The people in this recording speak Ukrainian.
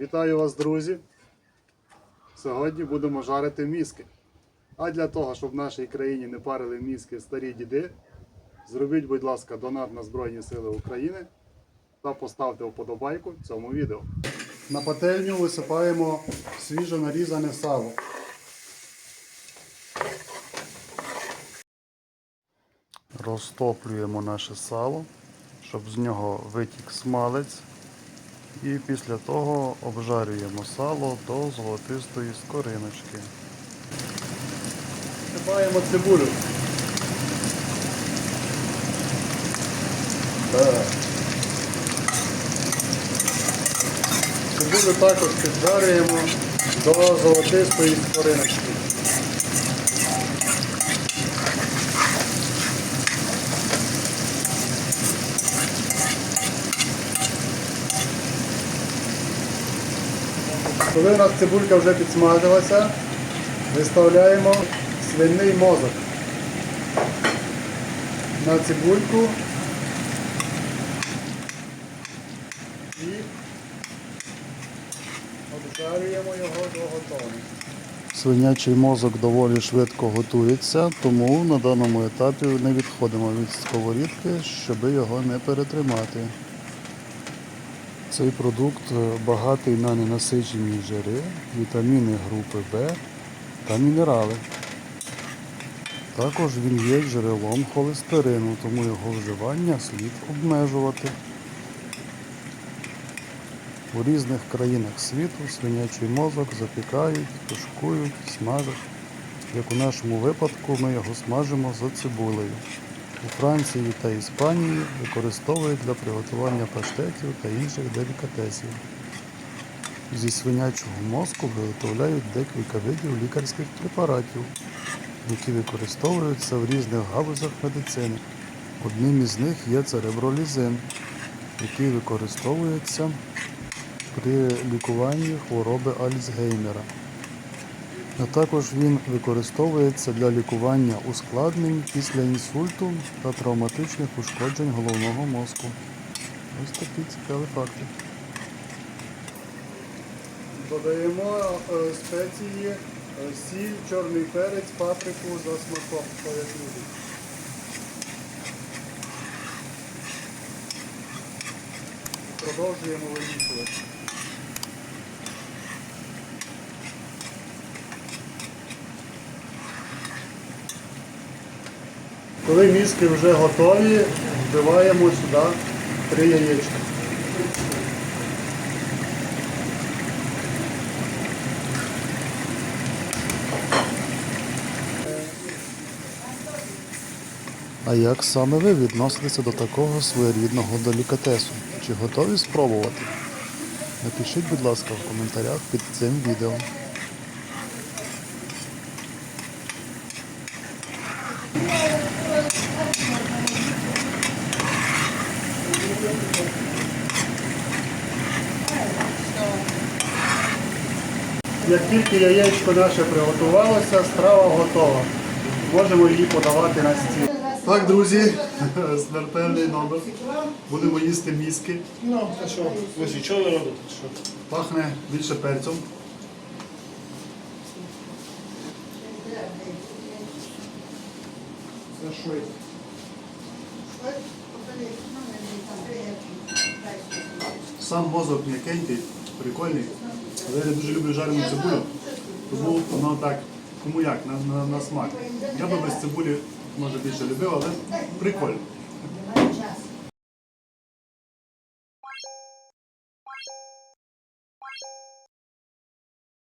Вітаю вас, друзі! Сьогодні будемо жарити мізки. А для того, щоб в нашій країні не парили мізки старі діди, зробіть, будь ласка, донат на Збройні Сили України та поставте вподобайку цьому відео. На пательню висипаємо свіжо нарізане сало. Розтоплюємо наше сало, щоб з нього витік смалець. І після того обжарюємо сало до золотистої скориночки. Сипаємо цибулю. Так. Цибулю також піджарюємо до золотистої скориночки. Коли у нас цибулька вже підсмажилася, виставляємо свиний мозок на цибульку і обжарюємо його до готовності. Свинячий мозок доволі швидко готується, тому на даному етапі не відходимо від сковорідки, щоб його не перетримати. Цей продукт е, багатий на ненасичені жири, вітаміни групи В та мінерали. Також він є джерелом холестерину, тому його вживання слід обмежувати. У різних країнах світу свинячий мозок запікають, тушкують, смажать. Як у нашому випадку ми його смажимо за цибулею. У Франції та Іспанії використовують для приготування паштетів та інших делікатесів. Зі свинячого мозку виготовляють декілька видів лікарських препаратів, які використовуються в різних галузях медицини. Одним із них є церебролізин, який використовується при лікуванні хвороби Альцгеймера. А також він використовується для лікування ускладнень після інсульту та травматичних ушкоджень головного мозку. Ось такі цікаві факти. Додаємо е, спеції, е, сіль, чорний перець, паприку за смаком, хто. Продовжуємо вимішувати. Коли мізки вже готові, вбиваємо сюди три яєчка. А як саме ви відноситеся до такого своєрідного делікатесу? Чи готові спробувати? Напишіть, будь ласка, в коментарях під цим відео. Як тільки яєчко наше приготувалося, страва готова. Можемо її подавати на стіл. Так, друзі, смертельний номер. Будемо їсти мізки. Ну, а що? Ви ж чого ви робите? Що? Пахне більше перцем. За що? Сам мозок м'якенький, прикольний. Але я дуже люблю жарену цибулю, тому воно так, кому як, на, на, на смак. Я би без цибулі, може, більше любив, але прикольно.